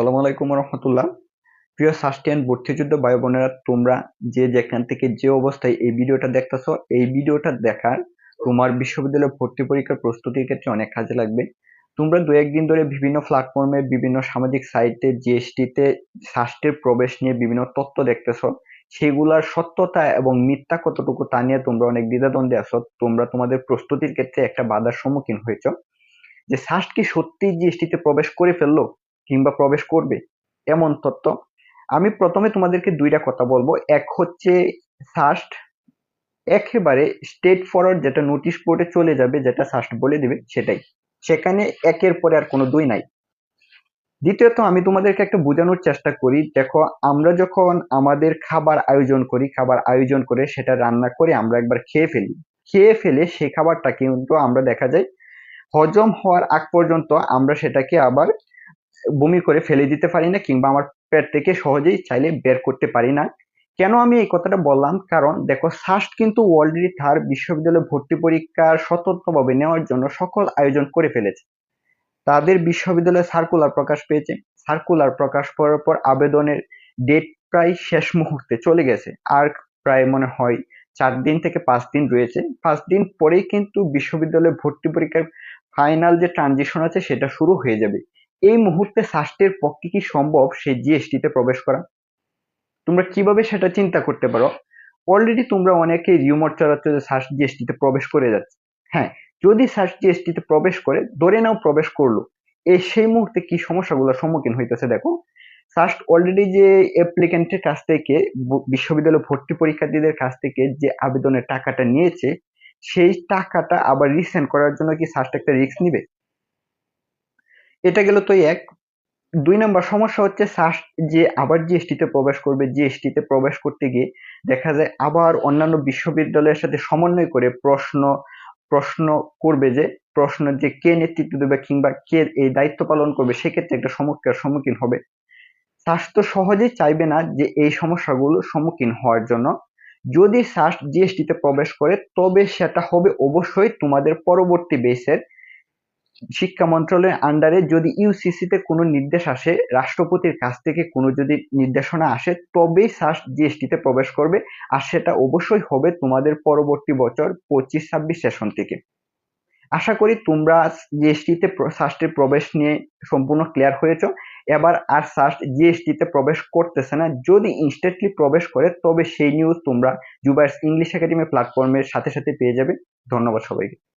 সালাম আলাইকুম রহমতুল্লাহ প্রিয় সাস্টেন ভর্তিযুদ্ধ ভাই বোনেরা, তোমরা যে যেখান থেকে যে অবস্থায় এই ভিডিওটা দেখতেছো, এই ভিডিওটা দেখার তোমার বিশ্ববিদ্যালয় ভর্তি পরীক্ষার প্রস্তুতির ক্ষেত্রে অনেক কাজে লাগবে। তোমরা দু একদিন ধরে বিভিন্ন প্ল্যাটফর্মে বিভিন্ন সামাজিক সাইটে জিএসটিতে সাস্টের প্রবেশ নিয়ে বিভিন্ন তথ্য দেখতেছো। সেগুলার সত্যতা এবং মিথ্যা কতটুকু তা নিয়ে তোমরা অনেক দ্বিধাদ্বন্দ্বে আছো। তোমরা তোমাদের প্রস্তুতির ক্ষেত্রে একটা বাধার সম্মুখীন হয়েছ। যে সাস্ট কি সত্যি জিএসটিতে প্রবেশ করে ফেলল? কিংবা প্রবেশ করবে? এমন তথ্য আমি প্রথমে তোমাদেরকে দুইটা কথা বলব। এক হচ্ছে সাস্ট। একেবারে স্টেট ফরওয়ার্ড যেটা নোটিশ বোর্ডে চলে যাবে, যেটা সাস্ট বলে দিবে, সেটাই। সেখানে একের পরে আর কোনো দুই নাই। দ্বিতীয়ত, আমি তোমাদেরকে একটা বোঝানোর চেষ্টা করি। দেখো, আমরা যখন আমাদের খাবার আয়োজন করি, খাবার আয়োজন করে সেটা রান্না করে আমরা একবার খেয়ে ফেলি। খেয়ে ফেলে সেই খাবারটা কিন্তু আমরা দেখা যায় হজম হওয়ার আগ পর্যন্ত আমরা সেটাকে আবার বমি করে ফেলে দিতে পারি না কিংবা আমার পেট থেকে সহজেই চাইলে বের করতে পারি না। কেন আমি এই কথাটা বললাম? কারণ দেখো সাস্ট কিন্তু অলরেডি তার বিশ্ববিদ্যালয় ভর্তি পরীক্ষার সতর্কভাবে নেওয়ার জন্য সকল আয়োজন করে ফেলেছে। তাদের বিশ্ববিদ্যালয়ে সার্কুলার প্রকাশ পেয়েছে। সার্কুলার প্রকাশ করার পর আবেদনের ডেট প্রায় শেষ মুহূর্তে চলে গেছে। আর প্রায় মনে হয় চার দিন থেকে পাঁচ দিন রয়েছে। পাঁচ দিন পরেই কিন্তু বিশ্ববিদ্যালয়ে ভর্তি পরীক্ষার ফাইনাল যে ট্রানজিশন আছে, সেটা শুরু হয়ে যাবে। এই মুহূর্তে সাস্টের পক্ষে কি সম্ভব সেই জিএসটিতে প্রবেশ করা? তোমরা কীভাবে সেটা চিন্তা করতে পারো? অলরেডি তোমরা অনেকে রিউমার চালাচ্ছ যে সাস্ট জিএসটিতে প্রবেশ করে যাচ্ছে। হ্যাঁ যদি সাস্ট জিএসটিতে প্রবেশ করে, ধরে নাও প্রবেশ করল, এই সেই মুহূর্তে কি সমস্যাগুলোর সম্মুখীন হইতেছে দেখো। সাস্ট অলরেডি যে অ্যাপ্লিকেন্টের কাছ থেকে বিশ্ববিদ্যালয় ভর্তি পরীক্ষার্থীদের কাছ থেকে যে আবেদনের টাকাটা নিয়েছে, সেই টাকাটা আবার রিসেন্ড করার জন্য কি সাস্ট একটা রিস্ক নিবে? এটা গেল তো এক। দুই নম্বর সমস্যা হচ্ছে সাস্ট যে আবার জিএসটিতে প্রবেশ করবে জিএসটিতে প্রবেশ করতে গিয়ে দেখা যায় আবার অন্যান্য বিশ্ববিদ্যালয়ের সাথে সমন্বয় করে প্রশ্ন প্রশ্ন করবে যে, প্রশ্ন যে কে নেতৃত্ব দেবে কিংবা কে এই দায়িত্ব পালন করবে, সেক্ষেত্রে একটা সমস্যার সম্মুখীন হবে। স্বাস্থ্য সহজেই চাইবে না যে এই সমস্যাগুলো সম্মুখীন হওয়ার জন্য। যদি সাস্ট জিএসটিতে প্রবেশ করে, তবে সেটা হবে অবশ্যই তোমাদের পরবর্তী বেসের শিক্ষা মন্ত্রণালয়ের আন্ডারে যদি ইউসিসিতে কোনো নির্দেশ আসে, রাষ্ট্রপতির কাছ থেকে কোনো যদি নির্দেশনা আসে, তবেই সাস্ট জিএসটিতে প্রবেশ করবে। আর সেটা অবশ্যই হবে তোমাদের পরবর্তী বছর পঁচিশ ছাব্বিশ সেশন থেকে। আশা করি তোমরা জিএসটিতে সাস্টের প্রবেশ নিয়ে সম্পূর্ণ ক্লিয়ার হয়েছ। এবার আর সাস্ট জিএসটিতে প্রবেশ করতেছে না। যদি ইনস্ট্যান্টলি প্রবেশ করে, তবে সেই নিউজ তোমরা জুবাইস ইংলিশ একাডেমি প্ল্যাটফর্মের সাথে সাথে পেয়ে যাবে। ধন্যবাদ সবাইকে।